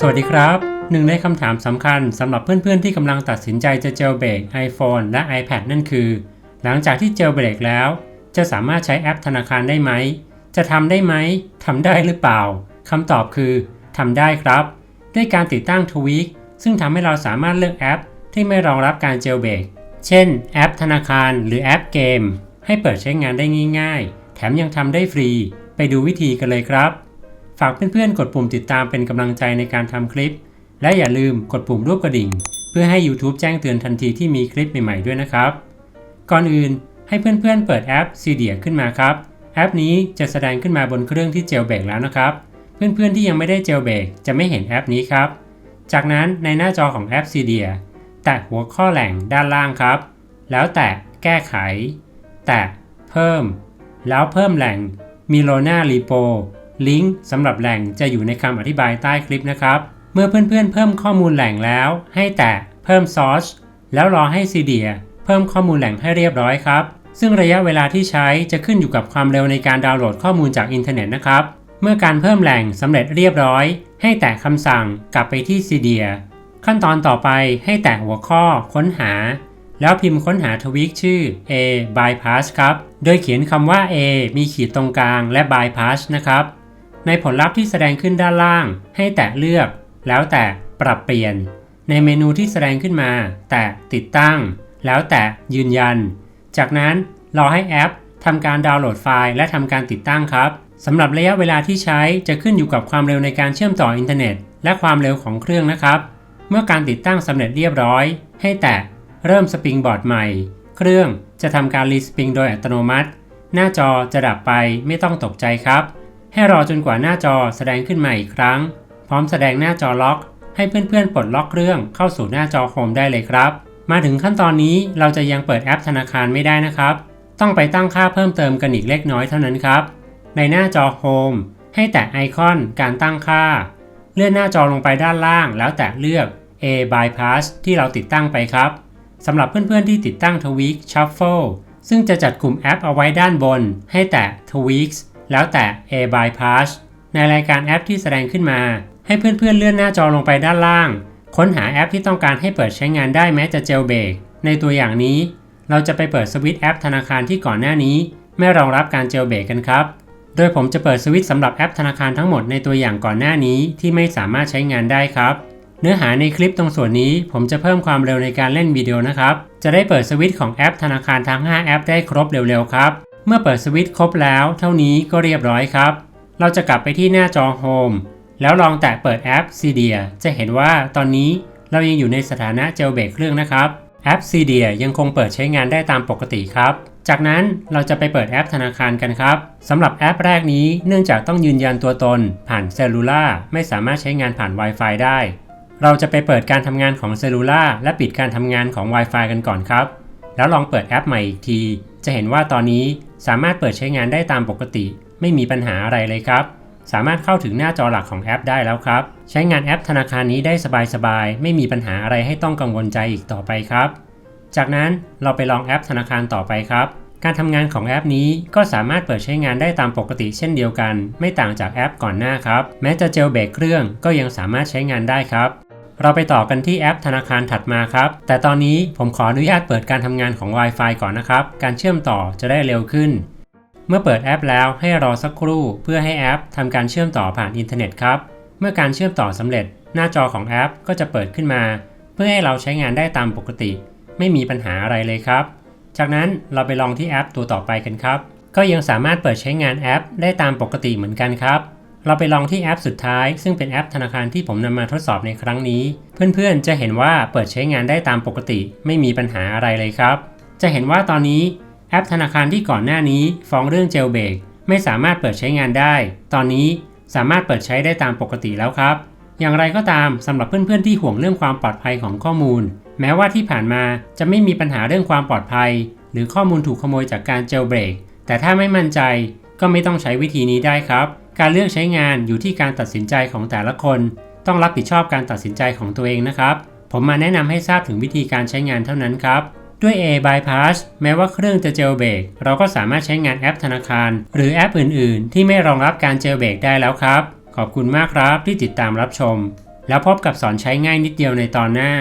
สวัสดีครับ หนึ่งในคำถามสำคัญสำหรับเพื่อนๆที่กำลังตัดสินใจจะเจลเบรก iPhone และ iPad นั่นคือ หลังจากที่เจลเบรกแล้ว จะสามารถใช้แอปธนาคารได้ไหม จะทำได้ไหมทำได้หรือเปล่าคำตอบคือทำได้ครับ ด้วยการติดตั้ง Tweak ซึ่งทำให้เราสามารถเลือกแอป ที่ไม่รองรับการเจลเบรกเช่น แอปธนาคารหรือแอปเกม ให้เปิดใช้งานได้ง่าย ๆ แถมยังทำได้ฟรี ไปดูวิธีกันเลยครับ ฝากเพื่อนๆ กดปุ่มติดตามเป็นกำลังใจในการทำคลิป และอย่าลืมกดปุ่มรูปกระดิ่ง เพื่อให้ YouTube แจ้งเตือนทันทีที่มีคลิปใหม่ๆด้วยนะครับ ก่อนอื่นให้เพื่อนๆ เปิดแอป c d ี a ขึ้นมาครับ แอปนี้จะแสดงขึ้นมาบนเครื่องที่เจลเบรกแล้วนะครับ เพื่อนๆ ที่ยังไม่ได้เจลเบรกจะไม่เห็นแอปนี้ครับ จากนั้นในหน้าจอของแอป c d ี a แตะหัวข้อแหล่งด้านล่างครับ แล้วแตะแก้ไข แตะเพิ่ม แล้วเพิ่มแหล่ง m i l o n a Repo ลิงก์สำหรับแหล่งจะอยู่ในคำอธิบายใต้คลิปนะครับ เมื่อเพื่อนๆเพิ่มข้อมูลแหล่งแล้ว ให้แตะเพิ่ม Source แล้วรอให้ c d ี a เพิ่มข้อมูลแหล่งให้เรียบร้อยครับ ซึ่งระยะเวลาที่ใช้จะขึ้นอยู่กับความเร็วในการดาวน์โหลดข้อมูลจากอินเทอร์เน็ตนะครับ เมื่อการเพิ่มแหล่งสำเร็จเรียบร้อย ให้แตะคำสั่งกลับไปที่ c d ี a ขั้นตอนต่อไปให้แตะหัวข้อค้นหา แล้วพิมพ์ค้นหาทวิกชื่อ A bypass ครับ โดยเขียนคำว่า A มีขีดตรงกลางและ bypass นะครับ ในผลลัพธ์ที่แสดงขึ้นด้านล่าง ให้แตะเลือก แล้วแตะปรับเปลี่ยน ในเมนูที่แสดงขึ้นมา แตะติดตั้ง แล้วแตะยืนยัน จากนั้นรอให้แอปทำการดาวน์โหลดไฟล์และทำการติดตั้งครับสำหรับระยะเวลาที่ใช้จะขึ้นอยู่กับความเร็วในการเชื่อมต่ออินเทอร์เน็ต และความเร็วของเครื่องนะครับ เมื่อการติดตั้งสำเร็จเรียบร้อย ให้แตะเริ่มสปริงบอร์ดใหม่ เครื่องจะทำการรีสปริงโดยอัตโนมัติ หน้าจอจะดับไปไม่ต้องตกใจครับ ให้รอจนกว่าหน้าจอแสดงขึ้นมาอีกครั้ง พร้อมแสดงหน้าจอล็อก ให้เพื่อนๆปลดล็อกเครื่องเข้าสู่หน้าจอโฮมได้เลยครับ มาถึงขั้นตอนนี้เราจะยังเปิดแอปธนาคารไม่ได้นะครับ ต้องไปตั้งค่าเพิ่มเติมกันอีกเล็กน้อยเท่านั้นครับ ในหน้าจอโฮมให้แตะไอคอนการตั้งค่า เลื่อนหน้าจอลงไปด้านล่าง แล้วแตะเลือก A bypass ที่เราติดตั้งไปครับสำหรับเพื่อนๆที่ติดตั้ง Tweak Shuffle ซึ่งจะจัดกลุ่มแอปเอาไว้ด้านบน ให้แตะ Tweaks แล้วแตะ A bypass ในรายการแอปที่แสดงขึ้นมา ให้เพื่อนๆเลื่อนหน้าจอลงไปด้านล่าง ค้นหาแอปที่ต้องการให้เปิดใช้งานได้แม้จะเจลเบรกในตัวอย่างนี้ เราจะไปเปิดสวิตช์แอปธนาคารที่ก่อนหน้านี้ ไม่รองรับการเจลเบรกกันครับ โดยผมจะเปิดสวิตช์สำหรับแอปธนาคารทั้งหมดในตัวอย่างก่อนหน้านี้ที่ไม่สามารถใช้งานได้ครับ เนื้อหาในคลิปตรงส่วนนี้ ผมจะเพิ่มความเร็วในการเล่นวิดีโอนะครับ จะได้เปิดสวิตช์ของแอปธนาคารทั้ง 5 แอปได้ครบเร็วๆครับ เมื่อเปิดสวิตช์ครบแล้วเท่านี้ก็เรียบร้อยครับ เราจะกลับไปที่หน้าจอโฮมแล้วลองแตะเปิดแอป c d ี a จะเห็นว่าตอนนี้เรายังอยู่ในสถานะเจลเบรกเครื่องนะครับแอป c d ี a ยังคงเปิดใช้งานได้ตามปกติครับ จากนั้นเราจะไปเปิดแอปธนาคารกันครับสำหรับแอปแรกนี้เนื่องจากต้องยืนยันตัวตน ผ่านเซลลูล่าไม่สามารถใช้งานผ่าน Wi-Fi ได้ เราจะไปเปิดการทำงานของเซลลูล่าและปิดการทำงานของ Wi-Fi กันก่อนครับ แล้วลองเปิดแอปใหม่อีกที จะเห็นว่าตอนนี้สามารถเปิดใช้งานได้ตามปกติ ไม่มีปัญหาอะไรเลยครับ สามารถเข้าถึงหน้าจอหลักของแอปได้แล้วครับ ใช้งานแอปธนาคารนี้ได้สบายๆ ไม่มีปัญหาอะไรให้ต้องกังวลใจอีกต่อไปครับ จากนั้นเราไปลองแอปธนาคารต่อไปครับ การทำงานของแอปนี้ก็สามารถเปิดใช้งานได้ตามปกติเช่นเดียวกัน ไม่ต่างจากแอปก่อนหน้าครับ แม้จะเจลเบรกเครื่องก็ยังสามารถใช้งานได้ครับ เราไปต่อกันที่แอปธนาคารถัดมาครับ แต่ตอนนี้ผมขออนุญาตเปิดการทำงานของ Wi-Fi ก่อนนะครับ การเชื่อมต่อจะได้เร็วขึ้น เมื่อเปิดแอปแล้วให้รอสักครู่เพื่อให้แอปทำการเชื่อมต่อผ่านอินเทอร์เน็ตครับ เมื่อการเชื่อมต่อสำเร็จ หน้าจอของแอปก็จะเปิดขึ้นมา เพื่อให้เราใช้งานได้ตามปกติ ไม่มีปัญหาอะไรเลยครับ จากนั้นเราไปลองที่แอปตัวต่อไปกันครับ ก็ยังสามารถเปิดใช้งานแอป ได้ตามปกติเหมือนกันครับ เราไปลองที่แอปสุดท้าย ซึ่งเป็นแอปธนาคารที่ผมนำมาทดสอบในครั้งนี้ เพื่อนๆ จะเห็นว่าเปิดใช้งานได้ตามปกติ ไม่มีปัญหาอะไรเลยครับ จะเห็นว่าตอนนี้แอปธนาคารที่ก่อนหน้านี้ฟ้องเรื่องเจลเบรกไม่สามารถเปิดใช้งานได้ ตอนนี้สามารถเปิดใช้ได้ตามปกติแล้วครับ อย่างไรก็ตามสำหรับเพื่อนๆที่ห่วงเรื่องความปลอดภัยของข้อมูล แม้ว่าที่ผ่านมาจะไม่มีปัญหาเรื่องความปลอดภัย หรือข้อมูลถูกขโมยจากการเจลเบรกแต่ถ้าไม่มั่นใจก็ไม่ต้องใช้วิธีนี้ได้ครับ การเลือกใช้งานอยู่ที่การตัดสินใจของแต่ละคน ต้องรับผิดชอบการตัดสินใจของตัวเองนะครับ ผมมาแนะนำให้ทราบถึงวิธีการใช้งานเท่านั้นครับ ด้วย A bypass แม้ว่าเครื่องจะเจลเบรกเราก็สามารถใช้งานแอปธนาคาร หรือแอปอื่น ๆ ที่ไม่รองรับการเจลเบรกได้แล้วครับขขอบคุณมากครับที่ติดตามรับชม แล้วพบกับสอนใช้ง่ายนิดเดียวในตอนหน้า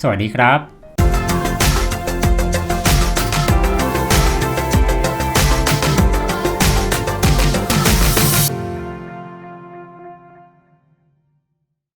สวัสดีครับ